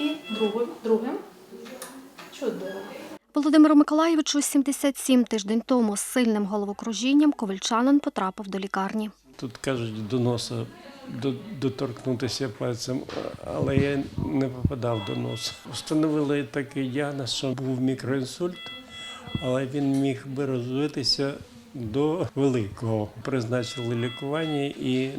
І другим. другим. Чудово. Володимиру Миколаєвичу 77 тиждень тому з сильним головокружінням ковальчанин потрапив до лікарні. Тут кажуть, до носа доторкнутися пальцем, але я не попадав до носа. Встановили такий діагноз, що був мікроінсульт, але він міг би розвитися до великого. Призначили лікування і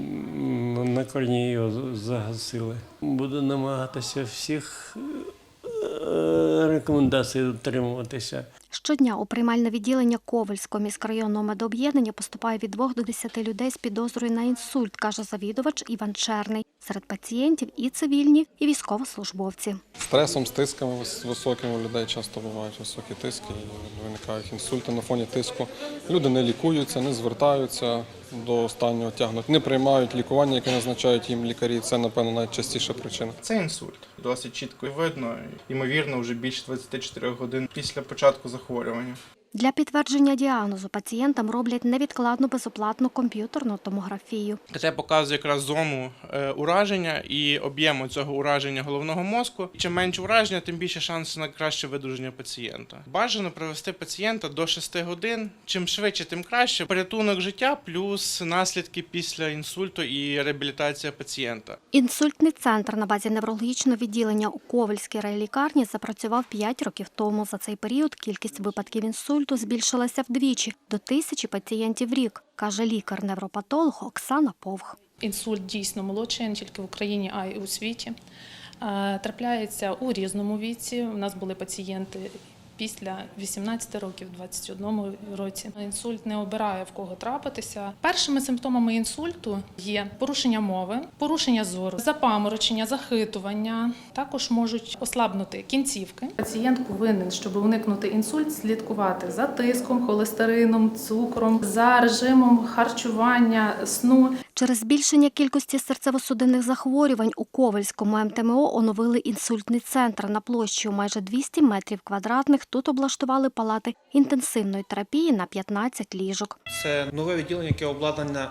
на корні його загасили. Буду намагатися всіх е, рекомендацій дотримуватися. Щодня у приймальне відділення Ковальського міськрайонного медооб'єднання поступає від 2 до 10 людей з підозрою на інсульт, каже завідувач Іван Черний. Серед пацієнтів і цивільні, і військовослужбовці. Стресом, з тисками вис- високими у людей часто бувають високі тиски і виникають інсульти на фоні тиску. Люди не лікуються, не звертаються до останнього тягнуть, не приймають лікування, яке назначають їм лікарі. Це, напевно, найчастіша причина. Це інсульт. Досить чітко видно, ймовірно, вже більше 24 годин після початку захворювання. Для підтвердження діагнозу пацієнтам роблять невідкладну безоплатну комп'ютерну томографію. Це показує якраз зону е, ураження і об'єму цього ураження головного мозку. Чим менше ураження, тим більше шанси на краще видуження пацієнта. Бажано провести пацієнта до 6 годин. Чим швидше, тим краще. Порятунок життя плюс наслідки після інсульту і реабілітація пацієнта. Інсультний центр на базі неврологічного відділення у Ковальській райлікарні запрацював 5 років тому. За цей період кількість випадків інсульту збільшилася вдвічі до тисячі пацієнтів в рік, каже лікар-невропатолог Оксана Повх. Інсульт дійсно молодший не тільки в Україні, а й у світі. Е, Трапляється у різному віці. У нас були пацієнти після 18 років, 21 році. Інсульт не обирає в кого трапитися. Першими симптомами інсульту є порушення мови, порушення зору, запаморочення, захитування. Також можуть ослабнути кінцівки. Пацієнт повинен, щоб уникнути інсульт, слідкувати за тиском, холестерином, цукром, за режимом харчування, сну. Через збільшення кількості серцево-судинних захворювань у Ковальському МТМО оновили інсультний центр на площі у майже 200 метрів квадратних. Тут облаштували палати інтенсивної терапії на 15 ліжок. Це нове відділення, яке обладнане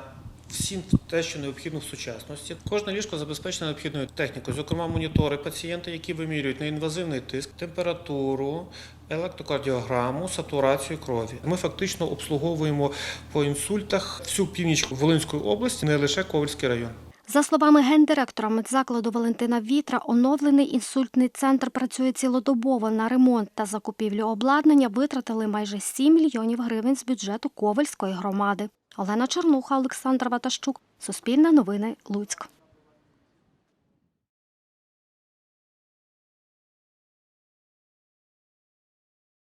всім те, що необхідно в сучасності. Кожне ліжко забезпечено необхідною технікою, зокрема монітори пацієнта, які вимірюють неінвазивний тиск, температуру, електрокардіограму, сатурацію крові. Ми фактично обслуговуємо по інсультах всю північ Волинської області, не лише Ковальський район. За словами гендиректора медзакладу Валентина Вітра, оновлений інсультний центр працює цілодобово на ремонт та закупівлю обладнання. Витратили майже 7 мільйонів гривень з бюджету Ковальської громади. Олена Чернуха, Олександр Ватащук, Суспільне новини, Луцьк.